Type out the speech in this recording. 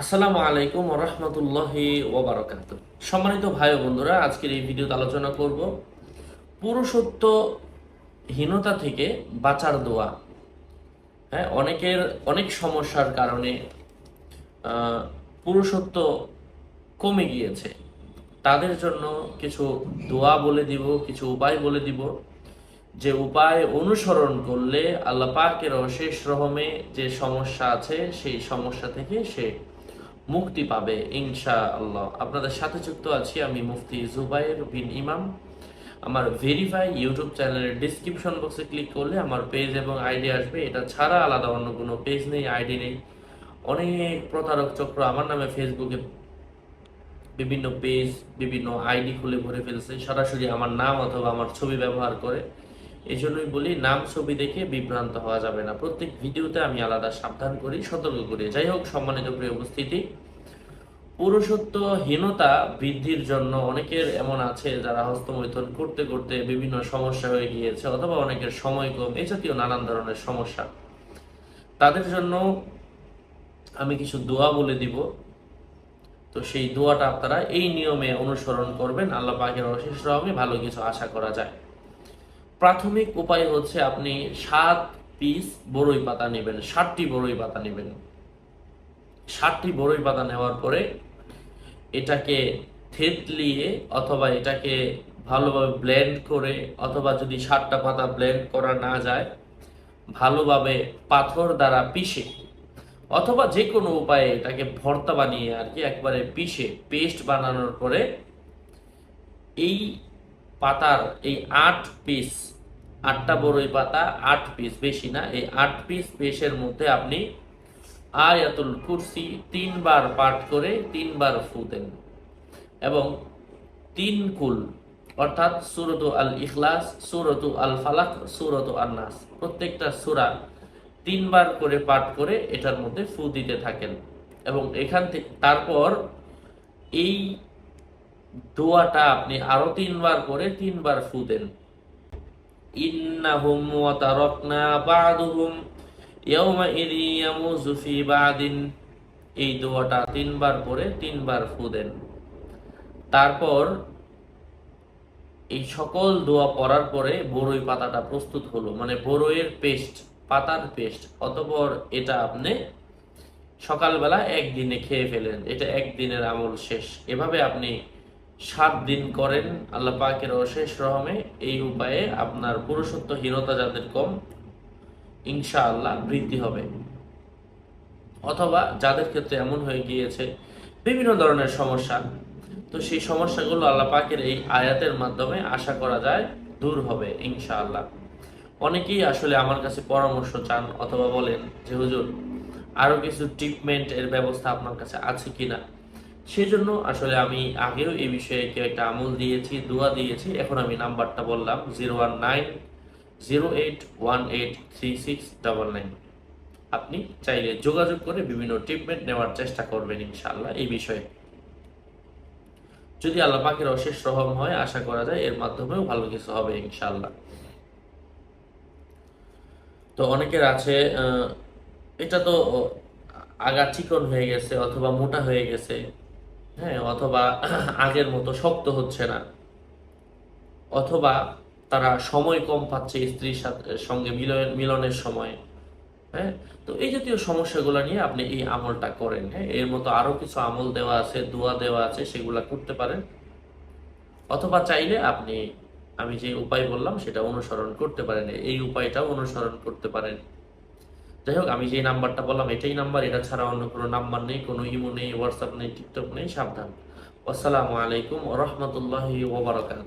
আসসালামু আলাইকুম রহমতুল্লাহি ওবরাকাত সম্মানিত ভাই বন্ধুরা, আজকের এই ভিডিওতে আলোচনা করব পুরুষত্ব হীনতা থেকে বাঁচার দোয়া। হ্যাঁ অনেকের অনেক সমস্যার কারণে পুরুষত্ব কমে গিয়েছে। তাদের জন্য কিছু দোয়া বলে দিব, কিছু উপায় বলে দিব, যে উপায় অনুসরণ করলে আল্লাহ পাকের অশেষ রহমে যে সমস্যা আছে, সেই সমস্যা থেকে সে মুক্তি পাবে ইনশা আল্লাহ আপনাদের সাথে যুক্ত আছি আমি মুফতি জুবাইর বিন ইমাম। আমার ভেরিফাই ইউটিউব চ্যানেলের ডিসক্রিপশন বক্সে ক্লিক করলে আমার পেজ এবং আইডি আসবে। এটা ছাড়া আলাদা অন্য কোনো পেজ নেই আইডি নেই। অনেক প্রতারক চক্র আমার নামে ফেসবুকে বিভিন্ন পেজ বিভিন্ন আইডি খুলে ভরে ফেলছে। সরাসরি আমার নাম অথবা আমার ছবি ব্যবহার করে এই জন্যই বলি, নাম ছবি দেখে বিভ্রান্ত হওয়া যাবে না। প্রত্যেক ভিডিওতে আমি আলাদা সাবধান করি, সতর্ক করি। যাই হোক, সম্মানিত প্রিয় উপস্থিতি, পুরুষত্বহীনতা বৃদ্ধির জন্য অনেকের এমন আছে যারা হস্তমৈথুন করতে করতে বিভিন্ন সমস্যা হয়ে গিয়েছে অথবা অনেকের সময় কম, এ জাতীয় নানান ধরনের সমস্যা। তাদের জন্য আমি কিছু দোয়া বলে দিব। তো সেই দোয়াটা আপনারা এই নিয়মে অনুসরণ করবেন। আল্লাহ পাকের অশেষ রহমে ভালো কিছু আশা করা যায়। প্রাথমিক উপায় হচ্ছে আপনি সাত পিস বড়ই পাতা নেবেন ষাটটি বড়ই পাতা নেবেন। ষাটটি বড়ই পাতা নেওয়ার পরে এটাকে থেতলিয়ে অথবা এটাকে ভালোভাবে ব্লেন্ড করে অথবা যদি ষাটটা পাতা ব্লেন্ড করা না যায়, ভালোভাবে পাথর দ্বারা পিষে অথবা যে কোনো উপায়ে এটাকে ভর্তা বানিয়ে আর কি একবারে পিষে পেস্ট বানানোর পরে এই পাতার এই আট পিস আটটা বড়ই পাতা, আট পিস বেশি না, এই আট পিস পেশের মধ্যে আপনি আয়াতুল কুরসি তিনবার পাঠ করে তিনবার ফু দেন। এবং তিন কুল, অর্থাৎ সুরত আল ইখলাস, সুরত আল ফালাক, সুরত আল নাস, প্রত্যেকটা সুরা তিনবার করে পাঠ করে এটার মধ্যে ফু দিতে থাকেন। এবং এখান থেকে তারপর এই দোয়াটা আপনি আরও তিনবার করে তিনবার ফু ইন্নাহুম ওয়া তারাকনা বা'দুহুম ফি বা'দিন। এই দোয়াটা তিনবার পরে তিনবার তারপর এই সকল দোয়া পড়ার পরে বড়ই পাতাটা প্রস্তুত হলো মানে বড়ইয়ের পেস্ট, পাতার পেস্ট, অতপর এটা আপনি সকালবেলা একদিনে খেয়ে ফেলেন, এটা একদিনের আমল শেষ। এভাবে আপনি সাত দিন করেন আল্লাহ পাকের অশেষ রহমে। এই উপায়ে আপনার পুরুষত্বহীনতা যাদের কম, ইনশাআল্লাহ বৃদ্ধি হবে। অথবা যাদের ক্ষেত্রে এমন হয়ে গিয়েছে, বিভিন্ন ধরনের সমস্যা। তো সেই সমস্যাগুলো আল্লাহ পাকের এই আয়াতের মাধ্যমে আশা করা যায় দূর হবে, ইনশাআল্লাহ। অনেকেই আসলে আমার কাছে পরামর্শ চান অথবা বলেন যে, হুজুর, আরও কিছু ট্রিটমেন্ট এর ব্যবস্থা আপনার কাছে আছে কিনা? সেজন্য আসলে আমি আগেও এই বিষয়ে কেউ একটা আমল দিয়েছি, দোয়া দিয়েছি। এখন আমি নাম্বারটা বললাম zero one nine, zero eight, one eight, three six, double nine. আপনি চাইলে যোগাযোগ করে বিভিন্ন ট্রিটমেন্ট নেওয়ার চেষ্টা করবেন ইনশাআল্লাহ এই বিষয়ে। যদি আল্লাহ পাকের অশেষ রহম হয়, আশা করা যায় এর মাধ্যমেও ভালো কিছু হবে ইনশাল্লাহ তো অনেকের আছে এটা তো আগা চিকন হয়ে গেছে অথবা মোটা হয়ে গেছে। হ্যাঁ অথবা আগের মতো শক্ত হচ্ছে না। অথবা তারা সময় কম পাচ্ছে স্ত্রীর সাথে, সঙ্গে মিলন, মিলনের সময় হ্যাঁ? তো এই জাতীয় সমস্যাগুলো নিয়ে আপনি এই আমলটা করেন হ্যাঁ? এর মতো আরও কিছু আমল দেওয়া আছে, দোয়া দেওয়া আছে, সেগুলা করতে পারেন। অথবা চাইলে আপনি, আমি যে উপায় বললাম, সেটা অনুসরণ করতে পারেন। এই উপায়টাও অনুসরণ করতে পারেন। যাই হোক আমি যে নাম্বারটা বললাম, এটাই নাম্বার, এটা ছাড়া অন্য কোনো নাম্বার নেই, কোনো ইমো নেই হোয়াটসঅ্যাপ নেই টিকটক নেই, সাবধান। আসসালামু আলাইকুম রহমতুল্লাহি ওবরাকাত